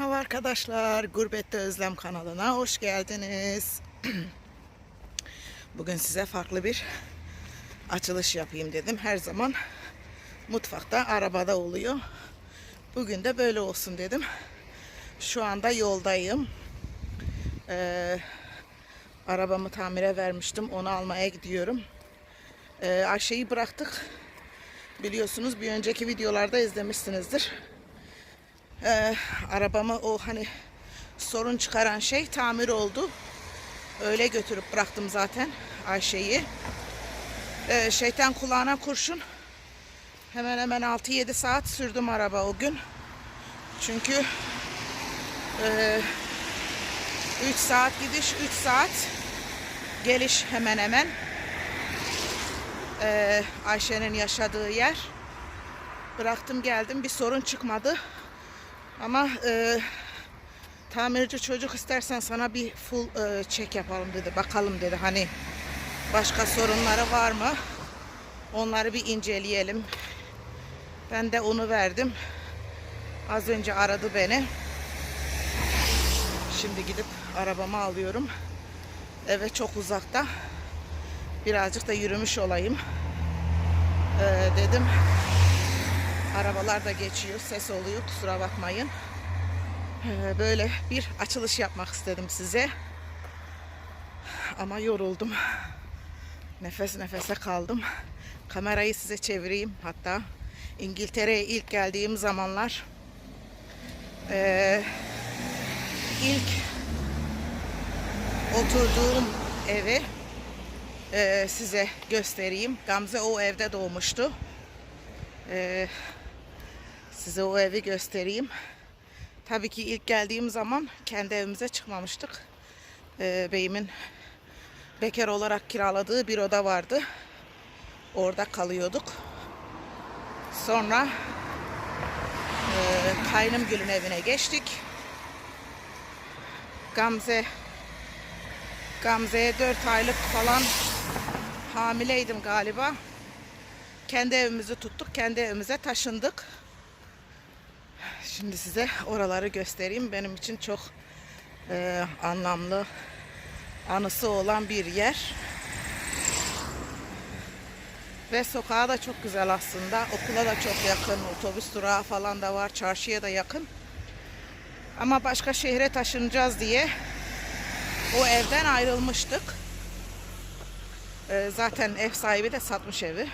Merhaba arkadaşlar, Gurbette Özlem kanalına hoş geldiniz. Bugün size farklı bir açılış yapayım dedim. Her zaman mutfakta, arabada oluyor. Bugün de böyle olsun dedim. Şu anda yoldayım. Ee, arabamı tamire vermiştim, onu almaya gidiyorum. Ee, Ayşe'yi bıraktık. Biliyorsunuz bir önceki videolarda izlemişsinizdir. Ee, arabamı o hani sorun çıkaran şey tamir oldu. Öyle götürüp bıraktım zaten Ayşe'yi. Ee, şeytan kulağına kurşun. Hemen hemen 6-7 saat sürdüm araba o gün. Çünkü e, 3 saat gidiş, 3 saat geliş hemen hemen. Ee, Ayşe'nin yaşadığı yer. Bıraktım geldim bir sorun çıkmadı. Ama e, tamirci çocuk istersen sana bir full e, check yapalım dedi. Bakalım dedi hani başka sorunları var mı? Onları bir inceleyelim. Ben de onu verdim. Az önce aradı beni. Şimdi gidip arabamı alıyorum. Eve çok uzakta. Birazcık da yürümüş olayım. Ee, dedim. Arabalar da geçiyor. Ses oluyor. Kusura bakmayın. Ee, böyle bir açılış yapmak istedim size. Ama yoruldum. Nefes nefese kaldım. Kamerayı size çevireyim hatta. İngiltere'ye ilk geldiğim zamanlar ee, ilk oturduğum evi ee, size göstereyim. Gamze o evde doğmuştu. Ee, size o evi göstereyim. Tabii ki ilk geldiğim zaman kendi evimize çıkmamıştık. Ee, beyimin bekar olarak kiraladığı bir oda vardı. Orada kalıyorduk. Sonra e, Kaynımgül'ün evine geçtik. Gamze Gamze'ye 4 aylık falan hamileydim galiba. Kendi evimizi tuttuk. Kendi evimize taşındık. Şimdi size oraları göstereyim. Benim için çok e, anlamlı anısı olan bir yer. Ve sokağa da çok güzel aslında. Okula da çok yakın. Otobüs durağı falan da var. Çarşıya da yakın. Ama başka şehre taşınacağız diye o evden ayrılmıştık. E, zaten ev sahibi de satmış evi.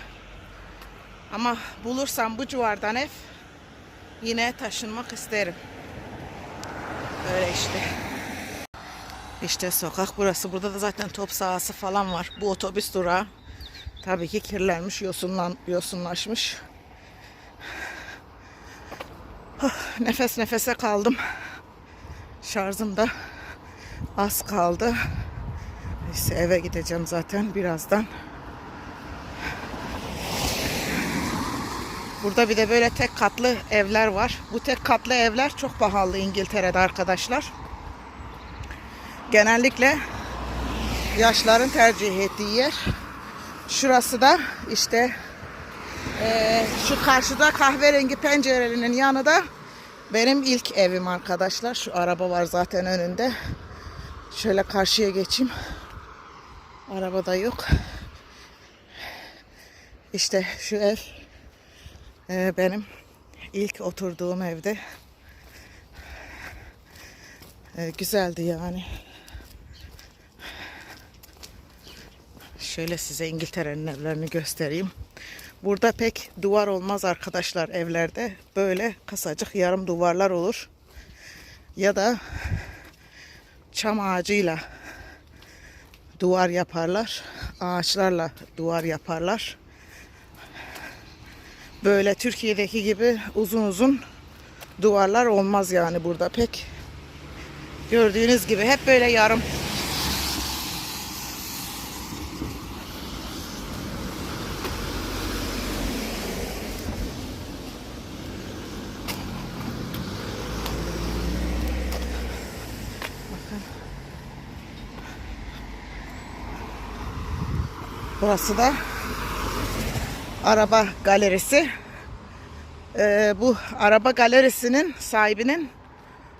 Ama bulursam bu civardan ev yine taşınmak isterim. Öyle işte. İşte sokak burası. Burada da zaten top sahası falan var. Bu otobüs durağı. Tabii ki kirlenmiş, yosunlan, yosunlaşmış. Oh, nefes nefese kaldım. Şarjım da az kaldı. Neyse eve gideceğim zaten birazdan. Burada bir de böyle tek katlı evler var. Bu tek katlı evler çok pahalı İngiltere'de arkadaşlar. Genellikle yaşların tercih ettiği yer. Şurası da işte e, şu karşıda kahverengi pencerelerinin yanı da benim ilk evim arkadaşlar. Şu araba var zaten önünde. Şöyle karşıya geçeyim. Araba da yok. İşte şu ev ee, benim ilk oturduğum evde ee, güzeldi yani. Şöyle size İngiltere'nin evlerini göstereyim. Burada pek duvar olmaz arkadaşlar evlerde. Böyle kasacık yarım duvarlar olur. Ya da çam ağacıyla duvar yaparlar. Ağaçlarla duvar yaparlar böyle Türkiye'deki gibi uzun uzun duvarlar olmaz yani burada pek. Gördüğünüz gibi hep böyle yarım. Burası da araba galerisi. Ee, bu araba galerisinin sahibinin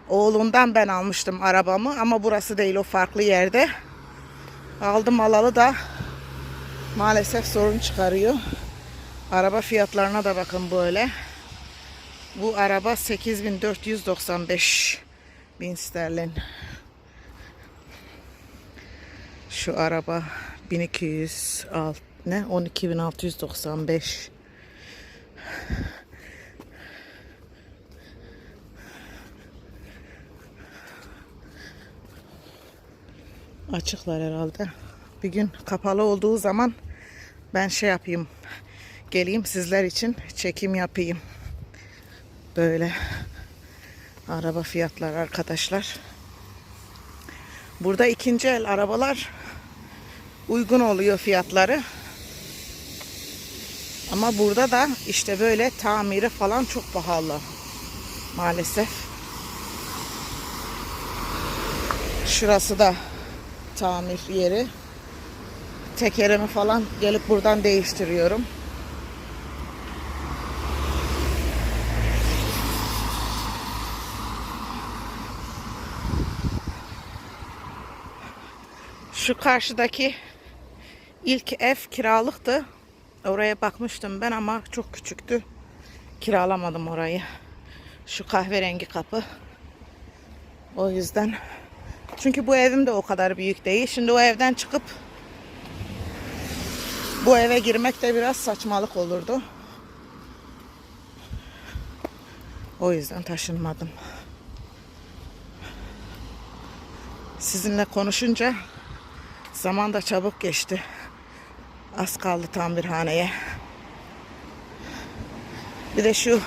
Oğlundan ben almıştım arabamı ama burası değil o farklı yerde. Aldım alalı da maalesef sorun çıkarıyor. Araba fiyatlarına da bakın böyle. Bu araba 8495 bin sterlin. Şu araba 1200 alt ne 12695. Açıklar herhalde. Bir gün kapalı olduğu zaman ben şey yapayım. Geleyim sizler için çekim yapayım. Böyle araba fiyatlar arkadaşlar. Burada ikinci el arabalar uygun oluyor fiyatları. Ama burada da işte böyle tamiri falan çok pahalı. Maalesef. Şurası da tamir yeri. Tekerimi falan gelip buradan değiştiriyorum. Şu karşıdaki ilk ev kiralıktı. Oraya bakmıştım ben ama çok küçüktü. Kiralamadım orayı. Şu kahverengi kapı. O yüzden. Çünkü bu evim de o kadar büyük değil. Şimdi o evden çıkıp bu eve girmek de biraz saçmalık olurdu. O yüzden taşınmadım. Sizinle konuşunca zaman da çabuk geçti. Az kaldı tamirhaneye. Bir de şu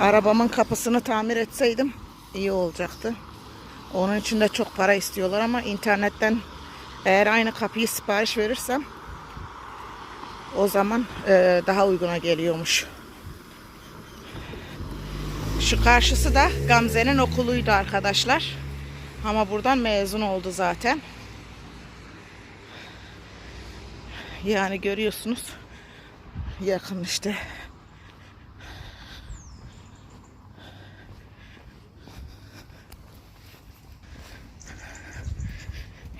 arabamın kapısını tamir etseydim iyi olacaktı. Onun için de çok para istiyorlar ama internetten eğer aynı kapıyı sipariş verirsem o zaman e, daha uyguna geliyormuş. Şu karşısı da Gamze'nin okuluydu arkadaşlar. Ama buradan mezun oldu zaten. Yani görüyorsunuz yakın işte.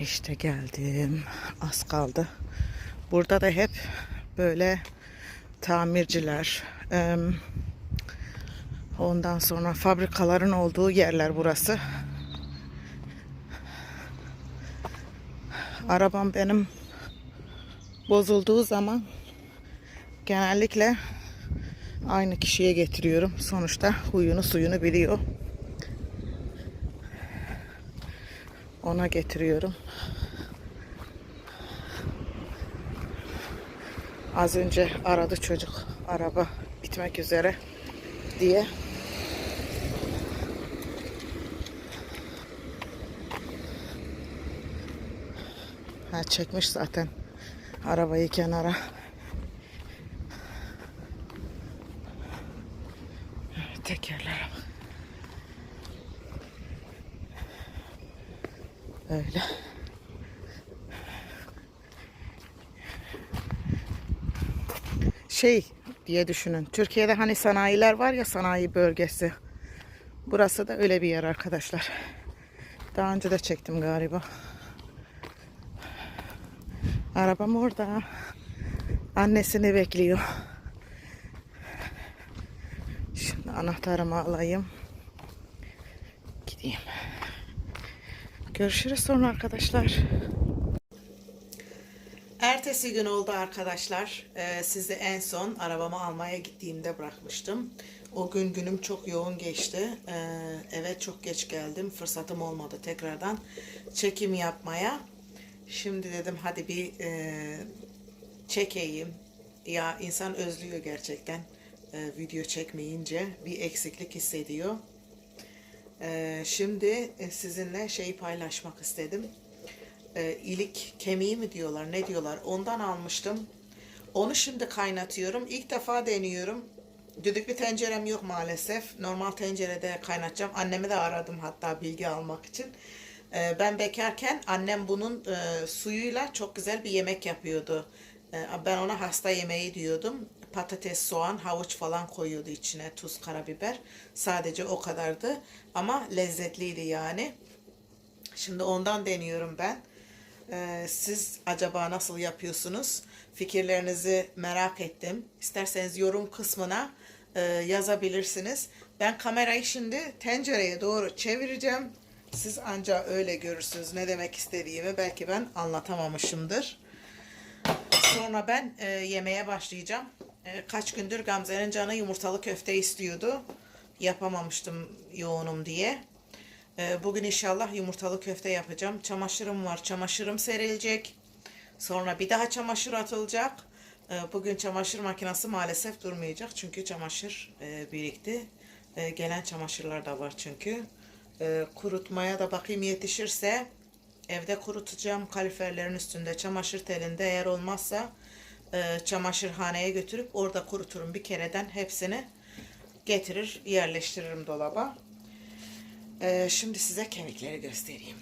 İşte geldim. Az kaldı. Burada da hep böyle tamirciler, ondan sonra fabrikaların olduğu yerler burası. Arabam benim bozulduğu zaman genellikle aynı kişiye getiriyorum. Sonuçta huyunu suyunu biliyor. Ona getiriyorum. Az önce aradı çocuk. Araba bitmek üzere diye. Ha çekmiş zaten arabayı kenara. Tekerlere bak. Öyle. Şey diye düşünün. Türkiye'de hani sanayiler var ya sanayi bölgesi. Burası da öyle bir yer arkadaşlar. Daha önce de çektim galiba. Arabam orada. Annesini bekliyor. Şimdi anahtarımı alayım. Gideyim. Görüşürüz sonra arkadaşlar. Ertesi gün oldu arkadaşlar. Ee, sizi en son arabamı almaya gittiğimde bırakmıştım. O gün günüm çok yoğun geçti. Ee, eve çok geç geldim. Fırsatım olmadı tekrardan çekim yapmaya. Şimdi dedim hadi bir e, çekeyim. Ya insan özlüyor gerçekten e, video çekmeyince bir eksiklik hissediyor. E, şimdi e, sizinle şeyi paylaşmak istedim. E, ilik kemiği mi diyorlar ne diyorlar ondan almıştım. Onu şimdi kaynatıyorum. İlk defa deniyorum. Düdüklü tencerem yok maalesef. Normal tencerede kaynatacağım. Annemi de aradım hatta bilgi almak için. Ee, Ben bekarken annem bunun e, suyuyla çok güzel bir yemek yapıyordu. Ee, ben ona hasta yemeği diyordum. Patates, soğan, havuç falan koyuyordu içine. Tuz, karabiber. Sadece o kadardı. Ama lezzetliydi yani. Şimdi ondan deniyorum ben. Ee, siz acaba nasıl yapıyorsunuz? Fikirlerinizi merak ettim. İsterseniz yorum kısmına e, yazabilirsiniz. Ben kamerayı şimdi tencereye doğru çevireceğim. Siz ancak öyle görürsünüz ne demek istediğimi. Belki ben anlatamamışımdır. Sonra ben e, yemeğe başlayacağım. E, kaç gündür Gamze'nin canı yumurtalı köfte istiyordu. Yapamamıştım yoğunum diye. E, bugün inşallah yumurtalı köfte yapacağım. Çamaşırım var. Çamaşırım serilecek. Sonra bir daha çamaşır atılacak. E, bugün çamaşır makinesi maalesef durmayacak. Çünkü çamaşır e, birikti. E, gelen çamaşırlar da var çünkü. E, kurutmaya da bakayım yetişirse evde kurutacağım kaliferlerin üstünde çamaşır telinde eğer olmazsa e, çamaşırhaneye götürüp orada kuruturum bir kereden hepsini getirir yerleştiririm dolaba. E, şimdi size kemikleri göstereyim.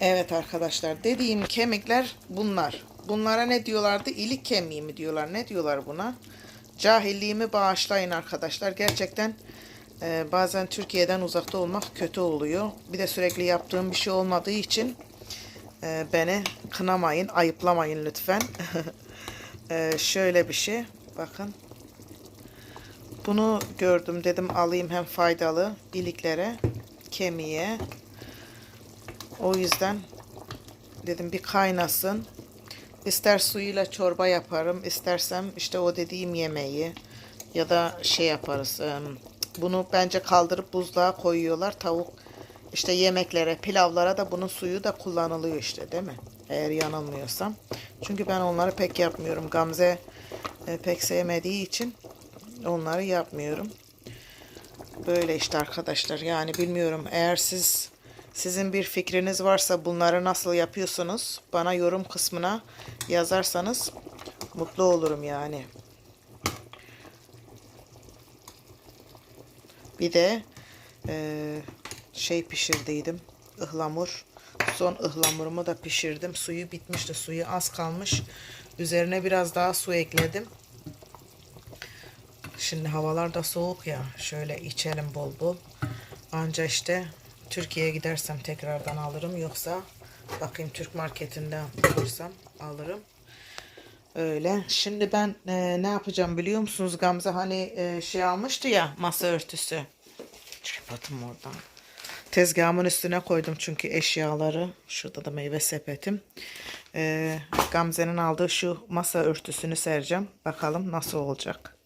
Evet arkadaşlar dediğim kemikler bunlar. Bunlara ne diyorlardı? İlik kemiği mi diyorlar? Ne diyorlar buna? Cahilliğimi bağışlayın arkadaşlar. Gerçekten e, bazen Türkiye'den uzakta olmak kötü oluyor. Bir de sürekli yaptığım bir şey olmadığı için e, beni kınamayın, ayıplamayın lütfen. e, şöyle bir şey. Bakın. Bunu gördüm dedim alayım hem faydalı iliklere, kemiğe. O yüzden dedim bir kaynasın. İster suyuyla çorba yaparım, istersem işte o dediğim yemeği ya da şey yaparız. Bunu bence kaldırıp buzluğa koyuyorlar. Tavuk işte yemeklere, pilavlara da bunun suyu da kullanılıyor işte değil mi? Eğer yanılmıyorsam. Çünkü ben onları pek yapmıyorum. Gamze e, pek sevmediği için onları yapmıyorum. Böyle işte arkadaşlar. Yani bilmiyorum eğer siz sizin bir fikriniz varsa bunları nasıl yapıyorsunuz bana yorum kısmına yazarsanız mutlu olurum yani. Bir de eee, şey pişirdiydim. ıhlamur. Son ıhlamurumu da pişirdim. Suyu bitmişti. Suyu az kalmış. Üzerine biraz daha su ekledim. Şimdi havalar da soğuk ya. Şöyle içelim bol bol. Anca işte Türkiye'ye gidersem tekrardan alırım. Yoksa bakayım Türk marketinde bulursam alırım. Öyle. Şimdi ben e, ne yapacağım biliyor musunuz? Gamze hani e, şey almıştı ya masa örtüsü. Tripotum oradan. Tezgahımın üstüne koydum çünkü eşyaları. Şurada da meyve sepetim. E, Gamze'nin aldığı şu masa örtüsünü sereceğim. Bakalım nasıl olacak.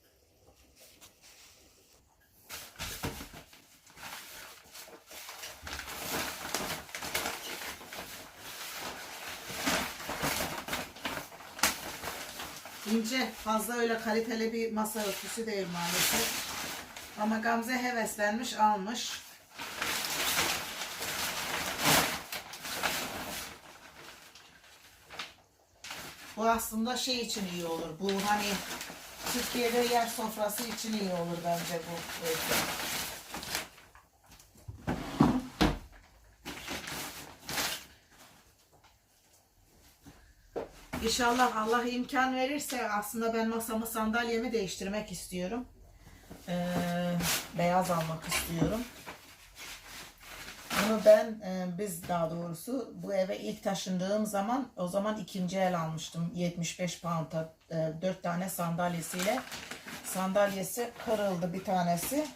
İnce, fazla öyle kaliteli bir masa örtüsü değil maalesef. Ama Gamze heveslenmiş, almış. Bu aslında şey için iyi olur. Bu hani Türkiye'de yer sofrası için iyi olur bence bu örtü. İnşallah Allah imkan verirse aslında ben masamı sandalyemi değiştirmek istiyorum. Ee, beyaz almak istiyorum. Bunu ben e, biz daha doğrusu bu eve ilk taşındığım zaman o zaman ikinci el almıştım 75 pound'a e, 4 tane sandalyesiyle sandalyesi kırıldı bir tanesi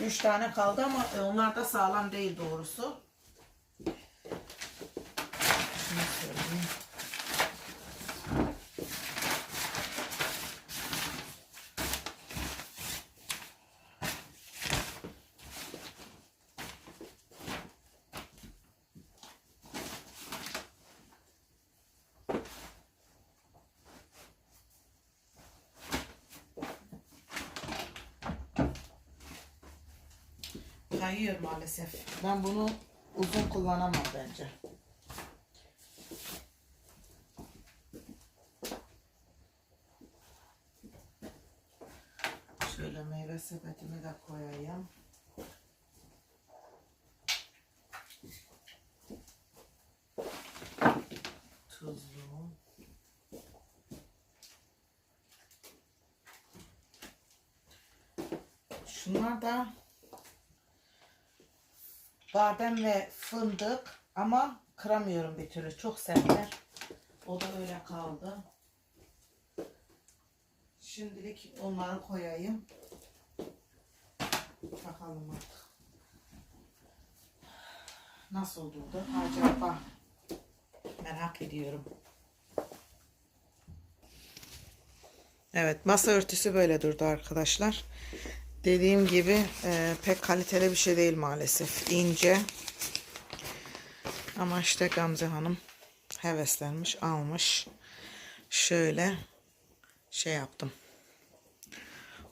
3 tane kaldı ama e, onlar da sağlam değil doğrusu. Şunu söyleyeyim. kayıyor maalesef. Ben bunu uzun kullanamam bence. Şöyle meyve sepetimi de koyayım. Tuzlu. Şunlar da badem ve fındık ama kıramıyorum bir türlü. Çok sertler. O da öyle kaldı. Şimdilik onları koyayım. Bakalım artık. Nasıl durdu acaba? Merak ediyorum. Evet masa örtüsü böyle durdu arkadaşlar. Dediğim gibi e, pek kaliteli bir şey değil maalesef. İnce. Ama işte Gamze Hanım heveslenmiş almış. Şöyle şey yaptım.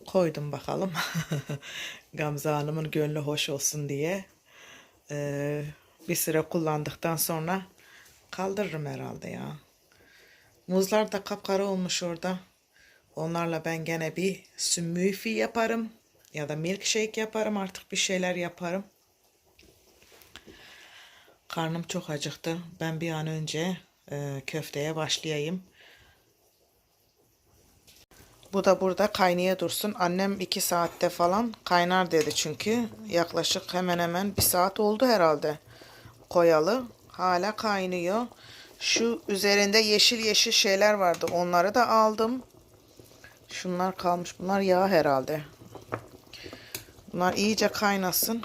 Koydum bakalım. Gamze Hanım'ın gönlü hoş olsun diye. E, bir süre kullandıktan sonra kaldırırım herhalde ya. Muzlar da kapkara olmuş orada. Onlarla ben gene bir smoothie yaparım. Ya da milkshake yaparım artık bir şeyler yaparım. Karnım çok acıktı. Ben bir an önce e, köfteye başlayayım. Bu da burada kaynaya dursun. Annem iki saatte falan kaynar dedi çünkü. Yaklaşık hemen hemen bir saat oldu herhalde. Koyalı. Hala kaynıyor. Şu üzerinde yeşil yeşil şeyler vardı. Onları da aldım. Şunlar kalmış. Bunlar yağ herhalde. Bunlar iyice kaynasın.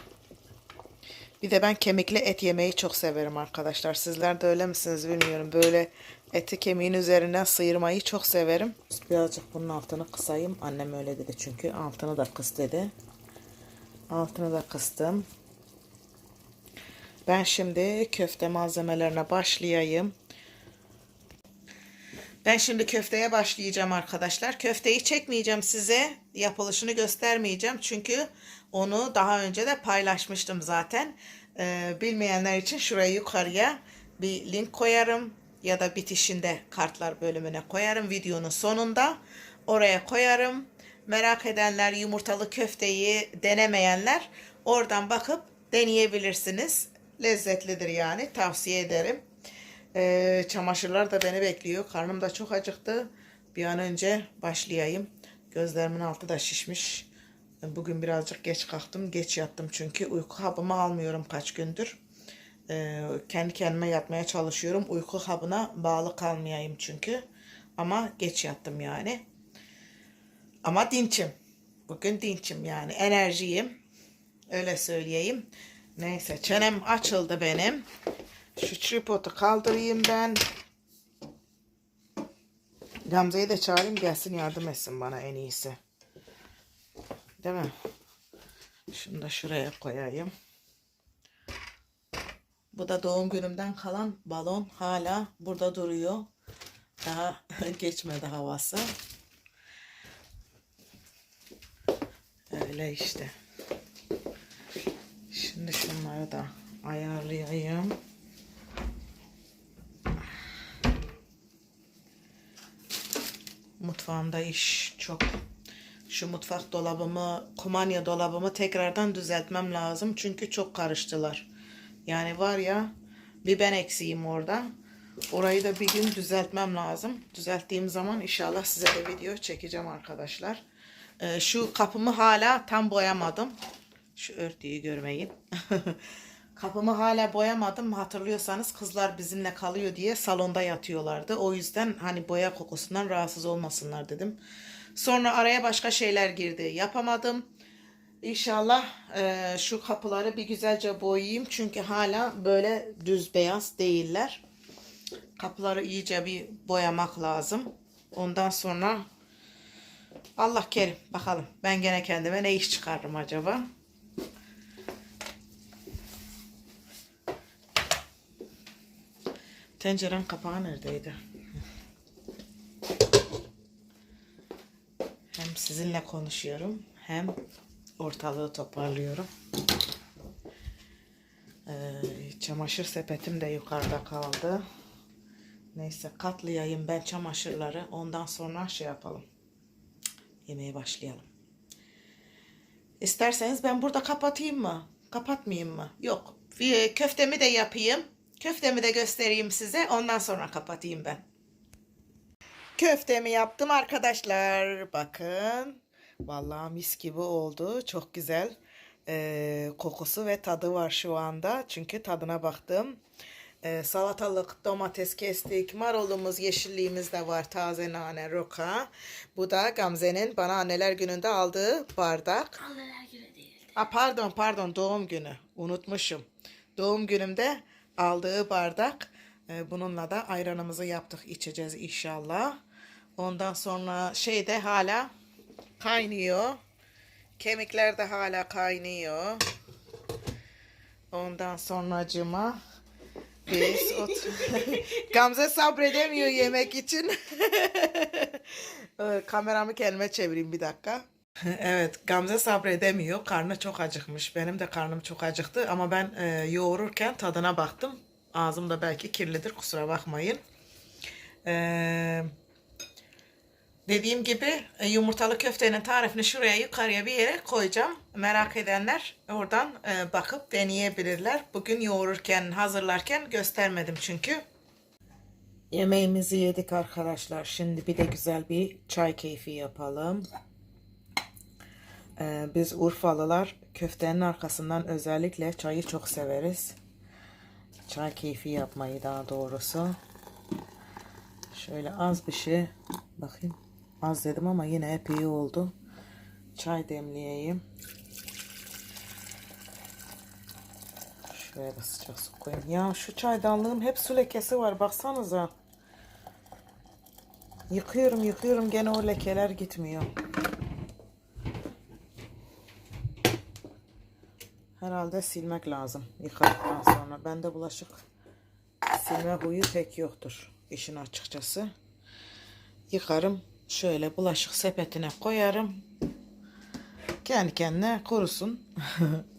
Bir de ben kemikli et yemeyi çok severim arkadaşlar. Sizler de öyle misiniz bilmiyorum. Böyle eti kemiğin üzerinden sıyırmayı çok severim. Birazcık bunun altını kısayım. Annem öyle dedi çünkü. Altını da kıs dedi. Altını da kıstım. Ben şimdi köfte malzemelerine başlayayım. Ben şimdi köfteye başlayacağım arkadaşlar. Köfteyi çekmeyeceğim size. Yapılışını göstermeyeceğim. Çünkü onu daha önce de paylaşmıştım zaten. Ee, bilmeyenler için şuraya yukarıya bir link koyarım. Ya da bitişinde kartlar bölümüne koyarım. Videonun sonunda oraya koyarım. Merak edenler yumurtalı köfteyi denemeyenler oradan bakıp deneyebilirsiniz. Lezzetlidir yani tavsiye ederim. Ee, çamaşırlar da beni bekliyor. Karnım da çok acıktı. Bir an önce başlayayım. Gözlerimin altı da şişmiş. Bugün birazcık geç kalktım. Geç yattım çünkü uyku hapımı almıyorum kaç gündür. Ee, kendi kendime yatmaya çalışıyorum. Uyku hapına bağlı kalmayayım çünkü. Ama geç yattım yani. Ama dinçim. Bugün dinçim yani. Enerjiyim. Öyle söyleyeyim. Neyse çenem açıldı benim. Şu tripodu kaldırayım ben. Gamze'yi de çağırayım gelsin yardım etsin bana en iyisi. Değil mi? Şunu da şuraya koyayım. Bu da doğum günümden kalan balon hala burada duruyor. Daha geçmedi havası. Öyle işte. Şimdi şunları da ayarlayayım. Mutfağımda iş çok. Şu mutfak dolabımı, kumanya dolabımı tekrardan düzeltmem lazım. Çünkü çok karıştılar. Yani var ya bir ben eksiğim orada. Orayı da bir gün düzeltmem lazım. Düzelttiğim zaman inşallah size de video çekeceğim arkadaşlar. Ee, şu kapımı hala tam boyamadım. Şu örtüyü görmeyin. Kapımı hala boyamadım. Hatırlıyorsanız kızlar bizimle kalıyor diye salonda yatıyorlardı. O yüzden hani boya kokusundan rahatsız olmasınlar dedim. Sonra araya başka şeyler girdi. Yapamadım. İnşallah e, şu kapıları bir güzelce boyayayım. Çünkü hala böyle düz beyaz değiller. Kapıları iyice bir boyamak lazım. Ondan sonra Allah kerim bakalım. Ben gene kendime ne iş çıkarırım acaba? Tencerenin kapağı neredeydi? Hem sizinle konuşuyorum hem ortalığı toparlıyorum. Ee, çamaşır sepetim de yukarıda kaldı. Neyse katlayayım ben çamaşırları. Ondan sonra şey yapalım. Yemeğe başlayalım. İsterseniz ben burada kapatayım mı? Kapatmayayım mı? Yok. Köftemi de yapayım. Köftemi de göstereyim size. Ondan sonra kapatayım ben. Köftemi yaptım arkadaşlar. Bakın. Vallahi mis gibi oldu. Çok güzel e, kokusu ve tadı var şu anda. Çünkü tadına baktım. E, salatalık, domates kestik. Marulumuz, yeşilliğimiz de var. Taze nane, roka. Bu da Gamze'nin bana anneler gününde aldığı bardak. Anneler günü değildi. A, pardon pardon doğum günü. Unutmuşum. Doğum günümde aldığı bardak. E, bununla da ayranımızı yaptık. içeceğiz inşallah. Ondan sonra şey de hala kaynıyor. Kemikler de hala kaynıyor. Ondan sonracıma biz ot Gamze sabredemiyor yemek için. Kameramı kendime çevireyim bir dakika. Evet, Gamze sabredemiyor. Karnı çok acıkmış. Benim de karnım çok acıktı ama ben e, yoğururken tadına baktım. Ağzım da belki kirlidir, kusura bakmayın. Ee, dediğim gibi e, yumurtalı köftenin tarifini şuraya yukarıya bir yere koyacağım. Merak edenler oradan e, bakıp deneyebilirler. Bugün yoğururken, hazırlarken göstermedim çünkü. Yemeğimizi yedik arkadaşlar. Şimdi bir de güzel bir çay keyfi yapalım. Ee, biz Urfalılar köftenin arkasından özellikle çayı çok severiz. Çay keyfi yapmayı daha doğrusu. Şöyle az bir şey bakayım. Az dedim ama yine hep iyi oldu. Çay demleyeyim. Şuraya da sıcak su koyayım. Ya şu çaydanlığım hep su lekesi var. Baksanıza. Yıkıyorum yıkıyorum gene o lekeler gitmiyor. Herhalde silmek lazım yıkadıktan sonra. Bende bulaşık silme huyu pek yoktur işin açıkçası. Yıkarım şöyle bulaşık sepetine koyarım. Kendi kendine kurusun.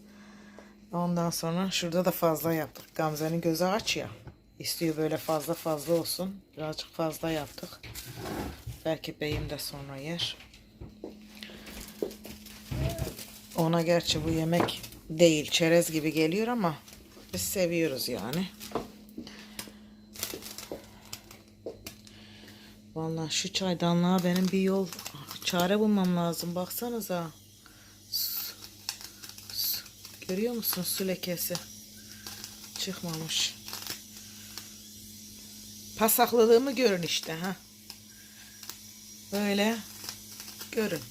Ondan sonra şurada da fazla yaptık. Gamze'nin gözü aç ya. İstiyor böyle fazla fazla olsun. Birazcık fazla yaptık. Belki beyim de sonra yer. Ona gerçi bu yemek değil. Çerez gibi geliyor ama biz seviyoruz yani. Vallahi şu çaydanlığa benim bir yol çare bulmam lazım. Baksanıza. Su- Görüyor musun su lekesi? Çıkmamış. Pasaklılığımı görün işte ha. Böyle görün.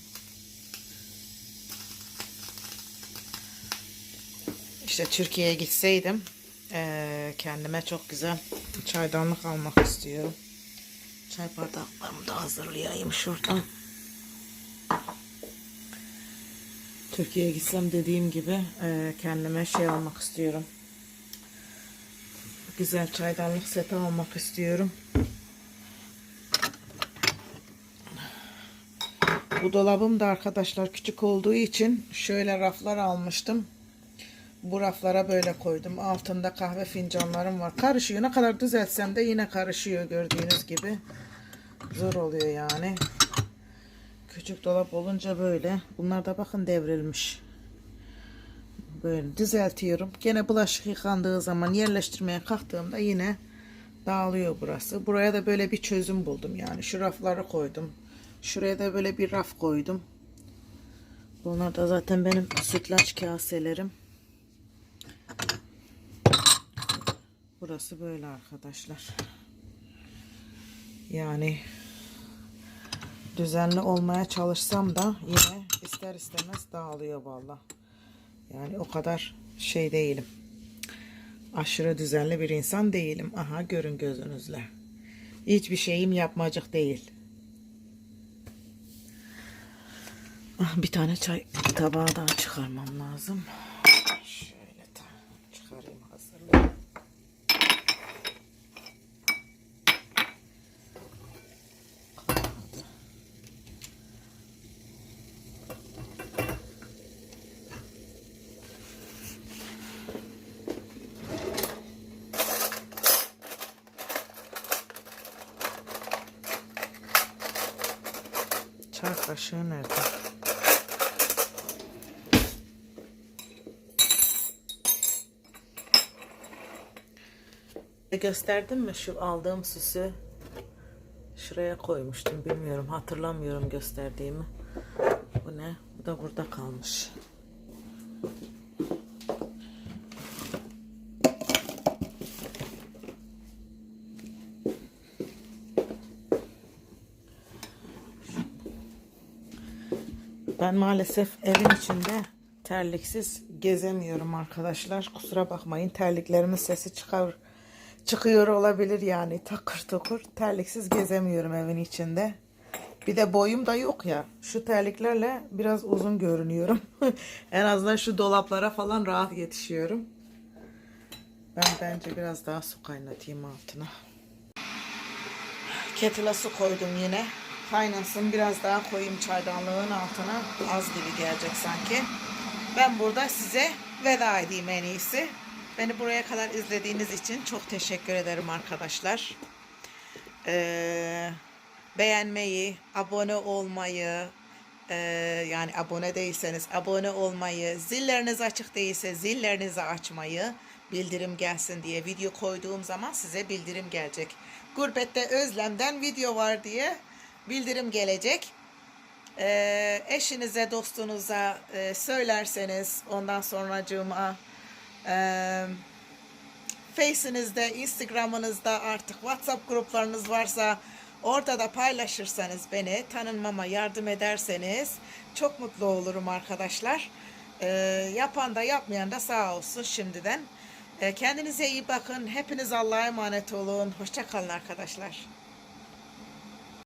İşte Türkiye'ye gitseydim eee, kendime çok güzel çaydanlık almak istiyorum. Çay bardaklarımı da hazırlayayım şuradan. Türkiye'ye gitsem dediğim gibi eee, kendime şey almak istiyorum. Güzel çaydanlık seti almak istiyorum. Bu dolabım da arkadaşlar küçük olduğu için şöyle raflar almıştım. Bu raflara böyle koydum. Altında kahve fincanlarım var. Karışıyor. Ne kadar düzeltsem de yine karışıyor gördüğünüz gibi. Zor oluyor yani. Küçük dolap olunca böyle. Bunlar da bakın devrilmiş. Böyle düzeltiyorum. Gene bulaşık yıkandığı zaman yerleştirmeye kalktığımda yine dağılıyor burası. Buraya da böyle bir çözüm buldum yani. Şu rafları koydum. Şuraya da böyle bir raf koydum. Bunlar da zaten benim sütlaç kaselerim. Burası böyle arkadaşlar. Yani düzenli olmaya çalışsam da yine ister istemez dağılıyor valla. Yani o kadar şey değilim. Aşırı düzenli bir insan değilim. Aha görün gözünüzle. Hiçbir şeyim yapmacık değil. Ah, bir tane çay tabağı daha çıkarmam lazım. Şöyle ta- çıkarayım hazırlayayım. Kalmadı. Çay kaşığı nerede? E, Gösterdim mi şu aldığım süsü? Şuraya koymuştum bilmiyorum hatırlamıyorum gösterdiğimi. Bu ne? Bu da burada kalmış. Ben maalesef evin içinde terliksiz gezemiyorum arkadaşlar. Kusura bakmayın terliklerimin sesi çıkar çıkıyor olabilir yani takır takır terliksiz gezemiyorum evin içinde. Bir de boyum da yok ya. Şu terliklerle biraz uzun görünüyorum. en azından şu dolaplara falan rahat yetişiyorum. Ben bence biraz daha su kaynatayım altına. Kettle'a su koydum yine. Kaynasın biraz daha koyayım çaydanlığın altına. Az gibi gelecek sanki. Ben burada size veda edeyim en iyisi. Beni buraya kadar izlediğiniz için çok teşekkür ederim arkadaşlar. Ee, beğenmeyi, abone olmayı, e, yani abone değilseniz abone olmayı, zilleriniz açık değilse zillerinizi açmayı, bildirim gelsin diye video koyduğum zaman size bildirim gelecek. Gurbette Özlem'den video var diye bildirim gelecek. Ee, eşinize, dostunuza e, söylerseniz ondan sonracığıma e, Face'inizde, Instagram'ınızda artık WhatsApp gruplarınız varsa orada da paylaşırsanız beni tanınmama yardım ederseniz çok mutlu olurum arkadaşlar. Ee, yapan da yapmayan da sağ olsun şimdiden. Ee, kendinize iyi bakın. Hepiniz Allah'a emanet olun. Hoşça kalın arkadaşlar.